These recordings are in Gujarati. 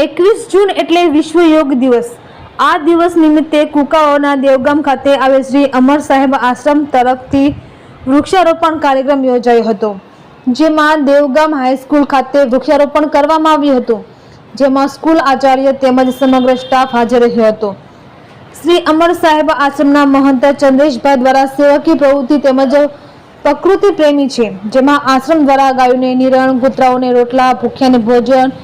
એકવીસ જૂન એટલે વિશ્વ યોગ દિવસ. આ દિવસ નિમિત્તે કુકાઓના દેવગામ ખાતે આવેલ શ્રી અમર સાહેબ આશ્રમ તરફથી વૃક્ષારોપણ કાર્યક્રમ યોજાયો હતો, જેમાં દેવગામ હાઈસ્કૂલ ખાતે વૃક્ષારોપણ કરવામાં આવ્યું હતું, જેમાં સ્કૂલ આચાર્ય તેમજ સમગ્ર સ્ટાફ હાજર રહ્યો હતો. શ્રી અમર સાહેબ આશ્રમના મહંત ચંદ્રેશભાઈ દ્વારા સેવકી પ્રવૃત્તિ તેમજ પ્રકૃતિ પ્રેમી છે, જેમાં આશ્રમ દ્વારા ગાયોને નિરણ, કૂતરાઓને રોટલા, ભૂખ્યાને ભોજન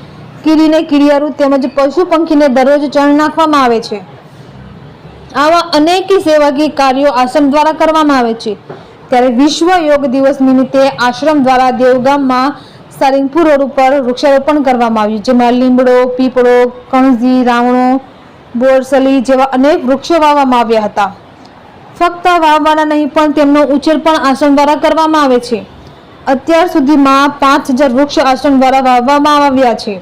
કીડીને કીડિયારું તેમજ પશુ પંખીને દરરોજ ચણ નાખવામાં આવે છે. આવા અનેક સેવાકીય કાર્યો આશ્રમ દ્વારા કરવામાં આવે છે. ત્યારે વિશ્વ યોગ દિવસ નિમિત્તે આશ્રમ દ્વારા દેવગામમાં સારિંગપુર રોડ ઉપર વૃક્ષારોપણ કરવામાં આવ્યું, જેમાં લીમડો, પીપળો કણઝી રાવણો, બોરસલી જેવા અનેક વૃક્ષો વાવવામાં આવ્યા હતા. ફક્ત વાવવાના નહીં, પણ તેમનો ઉછેર પણ આશ્રમ દ્વારા કરવામાં આવે છે. અત્યાર સુધીમાં પાંચ હજાર વૃક્ષ આશ્રમ દ્વારા વાવવામાં આવ્યા છે.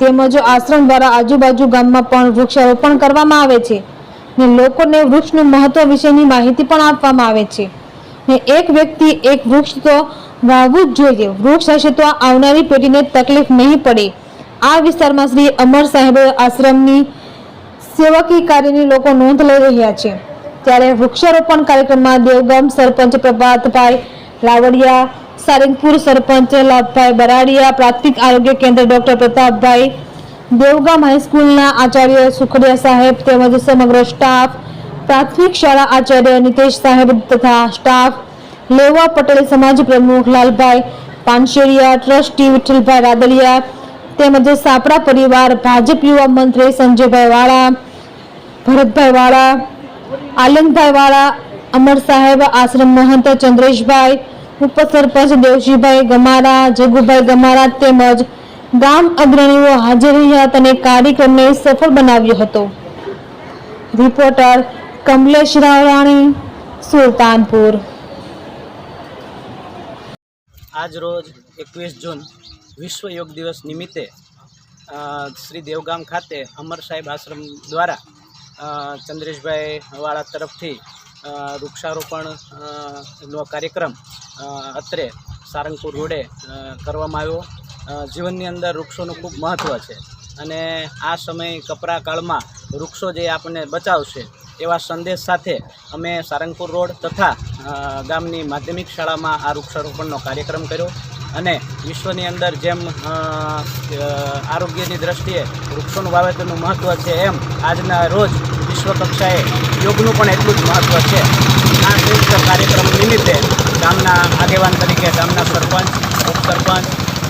તેમજ આશ્રમ દ્વારા આજુબાજુ ગામમાં પણ વૃક્ષારોપણ કરવામાં આવે છે ને લોકોને વૃક્ષનું મહત્વ વિશેની માહિતી પણ આપવામાં આવે છે. ને એક વ્યક્તિ, એક વૃક્ષ તો વાવવું જ જોઈએ. વૃક્ષ હશે તો આવનારી પેઢીને તકલીફ નહીં પડે. આ વિસ્તારમાં શ્રી અમર સાહેબે આશ્રમની સેવકી કાર્યની લોકો નોંધ લઈ રહ્યા છે. ત્યારે વૃક્ષારોપણ કાર્યક્રમમાં દેવગામ સરપંચ પ્રભાતભાઈ લાવડિયા સારંગપુર સરપંચ લાભભાઈ બરાડિયા, પ્રાથમિક આરોગ્ય કેન્દ્ર ડોક્ટર પ્રતાપભાઈ, દેવગામ હાઈસ્કૂલના આચાર્ય સુખડિયા સાહેબ તેમજ સમગ્ર સ્ટાફ, પ્રાથમિક શાળા આચાર્ય નિતેશ સાહેબ તથા સ્ટાફ, લેવા પટેલ સમાજ પ્રમુખ લાલભાઈ પાનશેરિયા, ટ્રસ્ટી વિઠ્ઠલભાઈ રાદડિયા તેમજ સાપરા પરિવાર, ભાજપ યુવા મંત્રી સંજયભાઈ વાળા, ભરતભાઈ વાળા આલમભાઈ વાળા, અમર સાહેબ, આશ્રમ મહંત ચંદ્રેશભાઈ ઉપસરપંચ દેવજીભાઈ ગમારા, જગુભાઈ ગમારા તેમજ ગામ અગ્રણીઓ હાજર રહ્યા હતા અને કાર્યક્રમને સફળ બનાવ્યો હતો. રિપોર્ટર કમલેશ રાવરાણી, સુલતાનપુર. આજ રોજ એકવીસ જૂન વિશ્વ યોગ દિવસ નિમિત્તે શ્રી દેવગામ ખાતે અમર સાહેબ આશ્રમ દ્વારા ચંદ્રેશભાઈ વાળા તરફથી અ, વૃક્ષારોપણ નો કાર્યક્રમ અત્રે સારંગપુર રોડે કરવામાં આવ્યો. જીવનની અંદર વૃક્ષોનું ખૂબ મહત્ત્વ છે. અને આ સમય કપરા કાળમાં વૃક્ષો જે આપણને બચાવશે એવા સંદેશ સાથે અમે સારંગપુર રોડ તથા ગામની માધ્યમિક શાળામાં આ વૃક્ષારોપણનો કાર્યક્રમ કર્યો. અને વિશ્વની અંદર જેમ આરોગ્યની દ્રષ્ટિએ વૃક્ષોનું વાવેતરનું મહત્ત્વ છે એમ આજના રોજ વિશ્વ કક્ષાએ યોગનું પણ એટલું જ મહત્ત્વ છે. આ સંયુક્ત કાર્યક્રમ નિમિત્તે ગામના આગેવાન તરીકે ગામના સરપંચ ઉપસરપંચ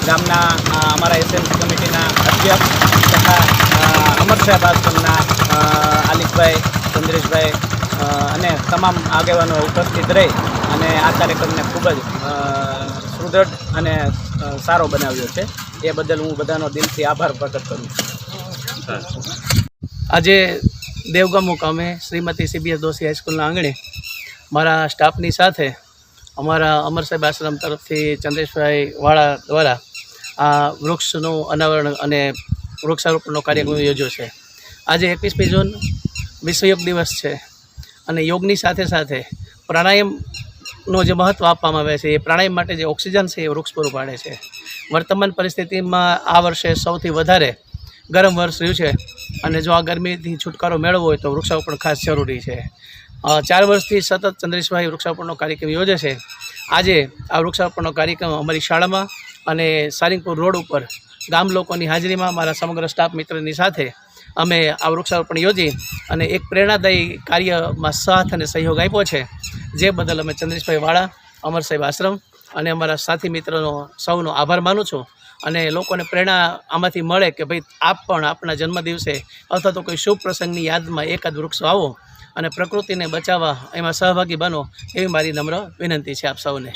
ગામના અમારા એસએમસી કમિટીના અધ્યક્ષ તથા અમરશાહ અમર સાહેબ આશ્રમના અ, ચંદ્રેશભાઈ અને તમામ આગેવાનો ઉપસ્થિત રહી અને આ કાર્યક્રમને ખૂબ જ સુદૃઢ અને સારો બનાવ્યો છે. એ બદલ હું બધાનો દિલથી આભાર પ્રગટ કરું છું. આજે દેવગામ મુકામે શ્રીમતી સીબીએસ દોશી હાઈસ્કૂલના આંગણે મારા સ્ટાફની સાથે અમારા અમર સાહેબ આશ્રમ તરફથી ચંદ્રેશભાઈ વાળા દ્વારા આ વૃક્ષનું અનાવરણ અને વૃક્ષારોપણનો કાર્યક્રમ યોજ્યો છે. આજે એકવીસમી જૂન વિશ્વ યોગ દિવસ છે અને યોગની સાથે સાથે પ્રાણાયામનું જે મહત્ત્વ આપવામાં આવે છે એ પ્રાણાયામ માટે જે ઓક્સિજન છે એ વૃક્ષ પૂરું પાડે છે. વર્તમાન પરિસ્થિતિમાં આ વર્ષે સૌથી વધારે ગરમ વર્ષ રહ્યું છે. અને જો આ ગરમીથી છુટકારો મેળવવો હોય તો વૃક્ષારોપણ ખાસ જરૂરી છે. ચાર વર્ષથી સતત ચંદ્રેશભાઈ વૃક્ષારોપણનો કાર્યક્રમ યોજે છે. આજે આ વૃક્ષારોપણનો કાર્યક્રમ અમારી શાળામાં અને સારિંગપુર રોડ ઉપર ગામ લોકોની હાજરીમાં મારા સમગ્ર સ્ટાફ મિત્રની સાથે અમે આ વૃક્ષારોપણ યોજી અને એક પ્રેરણાદાયી કાર્યમાં સાથ અને સહયોગ આપ્યો છે. જે બદલ અમે ચંદ્રેશભાઈ વાળા અમર સાહેબ આશ્રમ અને અમારા સાથી મિત્રનો સૌનો આભાર માનું છું. અને લોકોને પ્રેરણા આમાંથી મળે કે ભાઈ આપ પણ આપણા જન્મદિવસે અથવા તો કોઈ શુભ પ્રસંગની યાદમાં એકાદ વૃક્ષ આવો અને પ્રકૃતિને બચાવવા એમાં સહભાગી બનો એવી મારી નમ્ર વિનંતી છે આપ સૌને.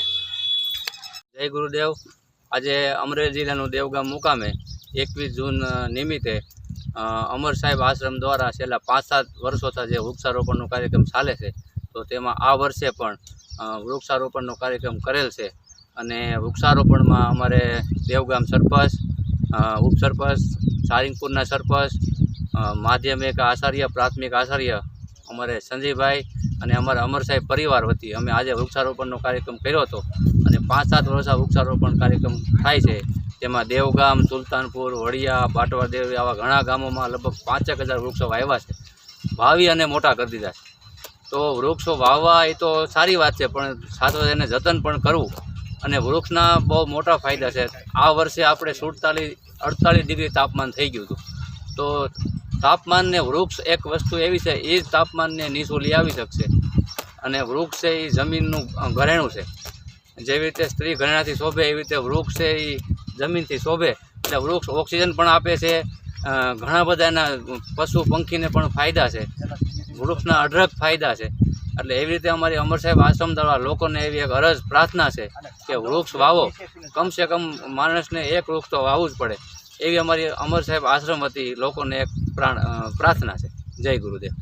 જય ગુરુદેવ. આજે અમરેલી જિલ્લાનું દેવગામ મુકામે એકવીસ જૂન નિમિત્તે અમર સાહેબ આશ્રમ દ્વારા છેલ્લા પાંચ સાત વર્ષોથી જે વૃક્ષારોપણનો કાર્યક્રમ ચાલે છે, તો તેમાં આ વર્ષે પણ વૃક્ષારોપણનો કાર્યક્રમ કરેલ છે. અને વૃક્ષારોપણમાં અમારે દેવગામ સરપંચ ઉપસરપંચ સારિંગપુરના સરપંચ માધ્યમિક આચાર્ય, પ્રાથમિક આચાર્ય, અમારે સંજયભાઈ અને અમારા અમર સાહેબ પરિવાર વતી અમે આજે વૃક્ષારોપણનો કાર્યક્રમ કર્યો હતો અને પાંચ સાત વર્ષ વૃક્ષારોપણ કાર્યક્રમ થાય છે. તેમાં દેવગામ, સુલતાનપુર, વડિયા બાટવાદેવ આવા ઘણા ગામોમાં લગભગ પાંચેક હજાર વૃક્ષો વાવ્યા છે. વાવી અને મોટા કરી દીધા છે. તો વૃક્ષો વાવવા એ તો સારી વાત છે, પણ સાથે એને જતન પણ કરવું અને વૃક્ષના બહુ મોટા ફાયદા છે. આ વર્ષે આપણે સુડતાલીસ અડતાલીસ ડિગ્રી તાપમાન થઈ ગયું હતું. તો તાપમાનને વૃક્ષ એક વસ્તુ એવી છે, એ જ તાપમાનને નીચું લઈ આવી શકશે. અને વૃક્ષ છે, એ જમીનનું ઘરેણું છે. જેવી રીતે સ્ત્રી ઘરેણાથી શોભે, એવી રીતે વૃક્ષ છે, એ જમીનથી શોભે. એટલે વૃક્ષ ઓક્સિજન પણ આપે છે. ઘણા બધા એના પશુ પંખીને પણ ફાયદા છે. વૃક્ષના અઢળક ફાયદા છે. એટલે એવી રીતે અમારી અમર સાહેબ આશ્રમ દ્વારા લોકોને એવી એક અરજ, પ્રાર્થના છે કે વૃક્ષ વાવો. કમસે કમ માણસને એક વૃક્ષ તો વાવવું જ પડે. એવી અમારી અમર સાહેબ આશ્રમ હતી લોકોને એક પ્રાર્થના છે. જય ગુરુદેવ.